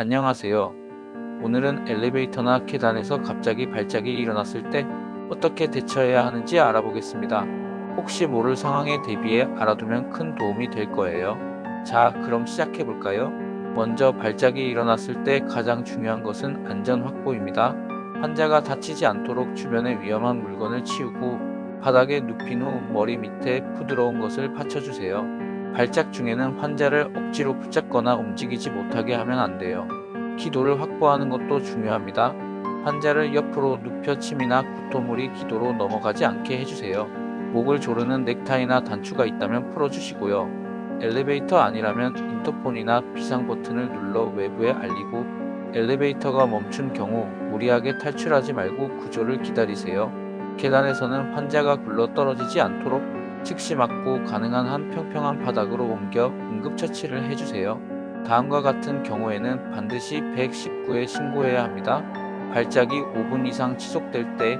안녕하세요. 오늘은 엘리베이터나 계단에서 갑자기 발작이 일어났을 때 어떻게 대처해야 하는지 알아보겠습니다. 혹시 모를 상황에 대비해 알아두면 큰 도움이 될 거예요. 자, 그럼 시작해 볼까요? 먼저 발작이 일어났을 때 가장 중요한 것은 안전 확보입니다. 환자가 다치지 않도록 주변에 위험한 물건을 치우고 바닥에 눕힌 후 머리 밑에 부드러운 것을 받쳐주세요. 발작 중에는 환자를 억지로 붙잡거나 움직이지 못하게 하면 안 돼요. 기도를 확보하는 것도 중요합니다. 환자를 옆으로 눕혀 침이나 구토물이 기도로 넘어가지 않게 해주세요. 목을 조르는 넥타이나 단추가 있다면 풀어주시고요. 엘리베이터 아니라면 인터폰이나 비상 버튼을 눌러 외부에 알리고 엘리베이터가 멈춘 경우 무리하게 탈출하지 말고 구조를 기다리세요. 계단에서는 환자가 굴러 떨어지지 않도록 즉시 막고 가능한 한 평평한 바닥으로 옮겨 응급처치를 해주세요. 다음과 같은 경우에는 반드시 119에 신고해야 합니다. 발작이 5분 이상 지속될 때,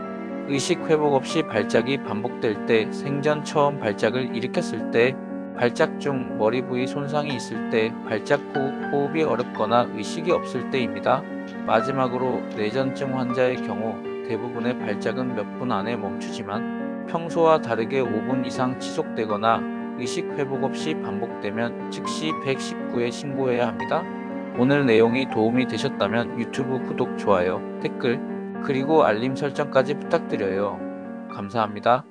의식 회복 없이 발작이 반복될 때, 생전 처음 발작을 일으켰을 때, 발작 중 머리 부위 손상이 있을 때, 발작 후 호흡이 어렵거나 의식이 없을 때입니다. 마지막으로 뇌전증 환자의 경우 대부분의 발작은 몇 분 안에 멈추지만 평소와 다르게 5분 이상 지속되거나 의식 회복 없이 반복되면 즉시 119에 신고해야 합니다. 오늘 내용이 도움이 되셨다면 유튜브 구독, 좋아요, 댓글, 그리고 알림 설정까지 부탁드려요. 감사합니다.